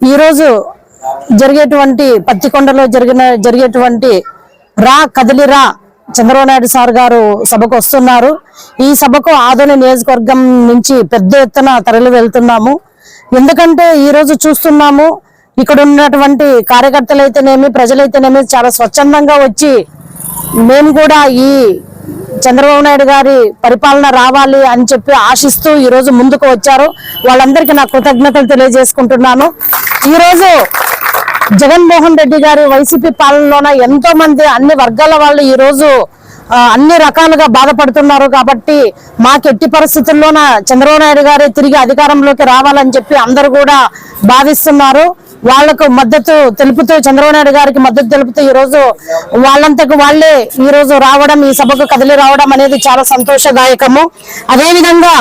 ఈరోజు జరిగేటువంటి పత్తికొండలో జరిగిన జరిగేటువంటి రా కదిలిరా చంద్రబాబు నాయుడు సార్ గారు సభకు వస్తున్నారు. ఈ సభకు ఆదోని నియోజకవర్గం నుంచి పెద్ద ఎత్తున తరలి వెళ్తున్నాము. ఎందుకంటే ఈరోజు చూస్తున్నాము ఇక్కడ ఉన్నటువంటి కార్యకర్తలు అయితేనేమి ప్రజలైతేనేమి చాలా స్వచ్ఛందంగా వచ్చి మేము కూడా ఈ చంద్రబాబు నాయుడు గారి పరిపాలన రావాలి అని చెప్పి ఆశిస్తూ ఈరోజు ముందుకు వచ్చారు. వాళ్ళందరికీ నా కృతజ్ఞతలు తెలియజేసుకుంటున్నాను. ఈరోజు జగన్మోహన్ రెడ్డి గారి వైసీపీ పాలనలోన ఎంతో మంది అన్ని వర్గాల వాళ్ళు ఈరోజు అన్ని రకాలుగా బాధపడుతున్నారు కాబట్టి మాకు ఎట్టి పరిస్థితుల్లోన చంద్రబాబు నాయుడు గారే తిరిగి అధికారంలోకి రావాలని చెప్పి అందరూ కూడా భావిస్తున్నారు వాళ్ళకు మద్దతు తెలుపుతూ చంద్రబాబు నాయుడు గారికి మద్దతు తెలుపుతూ ఈ రోజు వాళ్ళంతకు వాళ్ళే ఈ రోజు రావడం ఈ సభకు కదిలి రావడం అనేది చాలా సంతోషదాయకము. అదేవిధంగా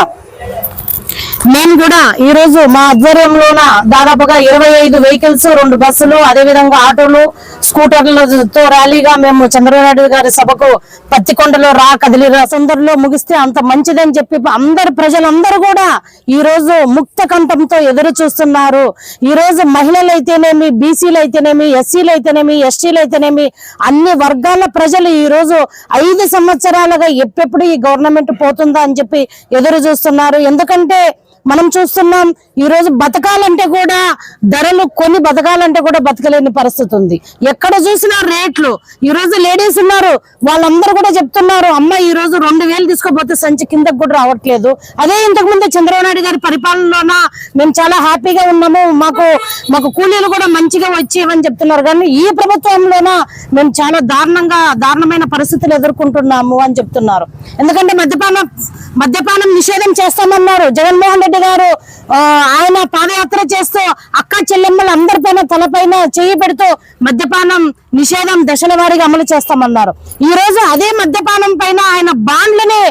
మేము కూడా ఈ రోజు మా ఆధ్వర్యంలోన దాదాపుగా ఇరవై ఐదు వెహికల్స్ రెండు బస్సులు అదే విధంగా ఆటోలు స్కూటర్లతో ర్యాలీగా మేము చంద్రబాబు గారి సభకు పత్తికొండలో రా కదిలిరా సందర్లో ముగిస్తే అంత మంచిదని చెప్పి అందరు ప్రజలందరూ కూడా ఈ రోజు ముక్త కంఠంతో ఎదురు చూస్తున్నారు. ఈ రోజు మహిళలు అయితేనేమి బీసీలు అయితేనేమి ఎస్సీలు అయితేనేమి ఎస్టీలు అయితేనేమి అన్ని వర్గాల ప్రజలు ఈ రోజు ఐదు సంవత్సరాలుగా ఎప్పుడెప్పుడు ఈ గవర్నమెంట్ పోతుందా అని చెప్పి ఎదురు చూస్తున్నారు. ఎందుకంటే మనం చూస్తున్నాం ఈ రోజు బతకాలంటే కూడా ధరలు కొన్ని బతకాలంటే కూడా బతకలేని పరిస్థితి ఉంది. ఎక్కడ చూసినా రేట్లు. ఈ రోజు లేడీస్ ఉన్నారు వాళ్ళందరూ కూడా చెప్తున్నారు అమ్మ ఈ రోజు రెండు వేలు తీసుకోపోతే సంచి కిందకు కూడా రావట్లేదు. అదే ఇంతకుముందు చంద్రబాబు నాయుడు గారి పరిపాలనలోన మేము చాలా హ్యాపీగా ఉన్నాము మాకు మాకు కూలీలు కూడా మంచిగా వచ్చేవని చెప్తున్నారు. కానీ ఈ ప్రభుత్వంలోన మేము చాలా దారుణంగా దారుణమైన పరిస్థితులు ఎదుర్కొంటున్నాము అని చెప్తున్నారు. ఎందుకంటే మద్యపానం మద్యపాన నిషేధం చేస్తామన్నారు. జగన్మోహన్ రెడ్డి గారు ఆయన పాదయాత్ర చేస్తూ అక్క చెల్లెమ్మలు అందరిపైన తలపైన చేయి పెడుతూ మద్యపానం నిషేధం దశల వారీగా అమలు చేస్తామన్నారు. ఈ రోజు అదే మద్యపానం పైన ఆయన బాండ్లని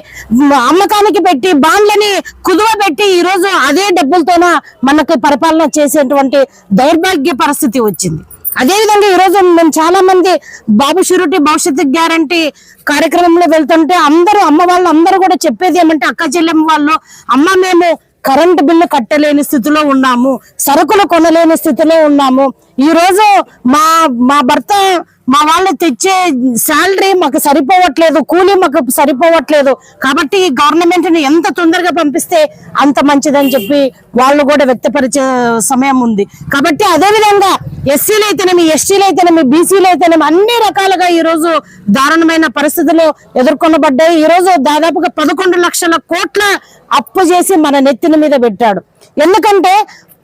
అమ్మకానికి పెట్టి బాండ్లని కుదువ పెట్టి ఈ రోజు అదే డబ్బులతోన మనకు పరిపాలన చేసేటువంటి దౌర్భాగ్య పరిస్థితి వచ్చింది. అదేవిధంగా ఈరోజు మేము చాలా మంది బాబు షూరిటీ భవిష్యత్తు గ్యారంటీ కార్యక్రమంలో వెళ్తుంటే అందరూ అమ్మ వాళ్ళు అందరూ కూడా చెప్పేది ఏమంటే అక్క చెల్లెమ్మ వాళ్ళు అమ్మ మేము కరెంటు బిల్లు కట్టలేని స్థితిలో ఉన్నాము సరుకులు కొనలేని స్థితిలో ఉన్నాము. ఈ రోజు మా మా భర్త మా వాళ్ళు తెచ్చే శాలరీ మాకు సరిపోవట్లేదు కూలీ మాకు సరిపోవట్లేదు. కాబట్టి ఈ ఎంత తొందరగా పంపిస్తే అంత మంచిదని చెప్పి వాళ్ళు కూడా వ్యక్తపరిచే సమయం ఉంది. కాబట్టి అదేవిధంగా ఎస్సీలు అయితేనేమి ఎస్టీలు అయితేనేమి బీసీలు అయితేనేమి అన్ని రకాలుగా ఈ రోజు దారుణమైన పరిస్థితులు ఎదుర్కొనబడ్డాయి. ఈ రోజు దాదాపుగా పదకొండు లక్షల కోట్ల అప్పు చేసి మన నెత్తిన మీద పెట్టాడు. ఎందుకంటే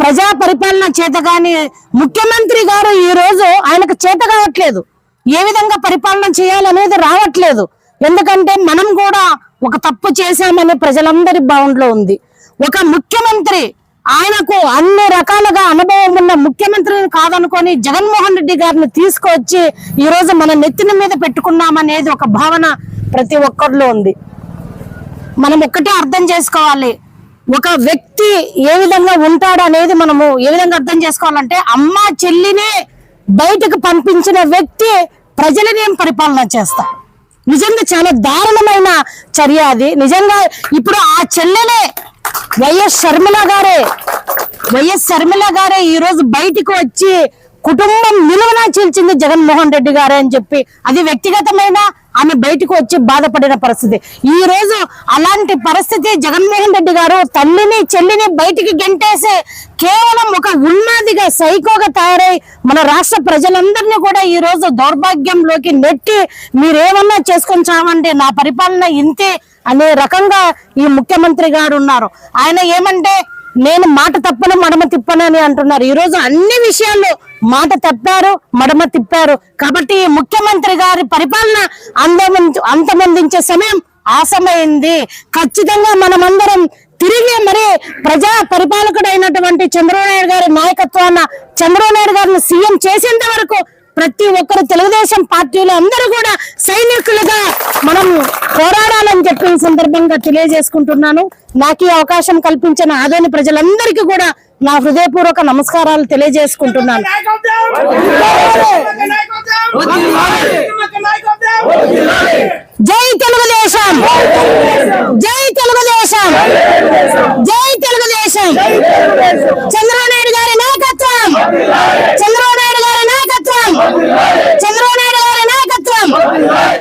ప్రజా పరిపాలన చేతగాని ముఖ్యమంత్రి గారు ఈ రోజు ఆయనకు చేత కావట్లేదు. ఏ విధంగా పరిపాలన చేయాలనేది రావట్లేదు. ఎందుకంటే మనం కూడా ఒక తప్పు చేశామని ప్రజలందరి బాండ్లో ఉంది. ఒక ముఖ్యమంత్రి ఆయనకు అన్ని రకాలుగా అనుభవం ఉన్న ముఖ్యమంత్రిని కాదనుకొని జగన్మోహన్ రెడ్డి గారిని తీసుకొచ్చి ఈ రోజు మన నెత్తిన మీద పెట్టుకున్నామనేది ఒక భావన ప్రతి ఒక్కరిలో ఉంది. మనం ఒక్కటే అర్థం చేసుకోవాలి. ఒక వ్యక్తి ఏ విధంగా ఉంటాడు అనేది మనము ఏ విధంగా అర్థం చేసుకోవాలంటే అమ్మ చెల్లినే బయటకు పంపించిన వ్యక్తి ప్రజలని ఏం పరిపాలన చేస్తా? నిజంగా చాలా దారుణమైన చర్య అది. నిజంగా ఇప్పుడు ఆ చెల్లెలే వైఎస్ షర్మిల గారే వైఎస్ షర్మిల గారే ఈ రోజు బయటికి వచ్చి కుటుంబం నిలువన చీల్చింది జగన్మోహన్ రెడ్డి గారే అని చెప్పి. అది వ్యక్తిగతమైన ఆమె బయటకు వచ్చి బాధపడిన పరిస్థితి. ఈ రోజు అలాంటి పరిస్థితి జగన్మోహన్ రెడ్డి గారు తల్లిని చెల్లిని బయటికి గెంటేసి కేవలం పూర్తిగా సైకోగా తయారై మన రాష్ట్ర ప్రజలందరినీ కూడా ఈ రోజు దౌర్భాగ్యంలోకి నెట్టి మీరేమన్నా చేసుకొని చావండి నా పరిపాలన ఇంతే అనే రకంగా ఈ ముఖ్యమంత్రి గారు ఉన్నారు. ఆయన ఏమంటే నేను మాట తప్పను మడమ తిప్పనని అంటున్నారు. ఈ రోజు అన్ని విషయాల్లో మాట తప్పారు మడమ తిప్పారు. కాబట్టి ఈ ముఖ్యమంత్రి గారి పరిపాలన అందమంది అంతమందించే సమయం ఆసమైంది. ఖచ్చితంగా మనమందరం తిరిగి మరి ప్రజా పరిపాలకుడైనటువంటి చంద్రబాబు నాయుడు గారి నాయకత్వాన చంద్రబాబు నాయుడు గారిని సీఎం చేసేంత వరకు ప్రతి ఒక్కరు తెలుగుదేశం పార్టీలు అందరూ కూడా సైనికులుగా మనం పోరాడాలని చెప్పి ఈ సందర్భంగా తెలియజేసుకుంటున్నాను. నాకు ఈ అవకాశం కల్పించిన ఆదోని ప్రజలందరికీ కూడా నా హృదయపూర్వక నమస్కారాలు తెలియజేసుకుంటున్నాను. జై తెలుగుదేశం! జై తెలుగుదేశం! జై తెలుగు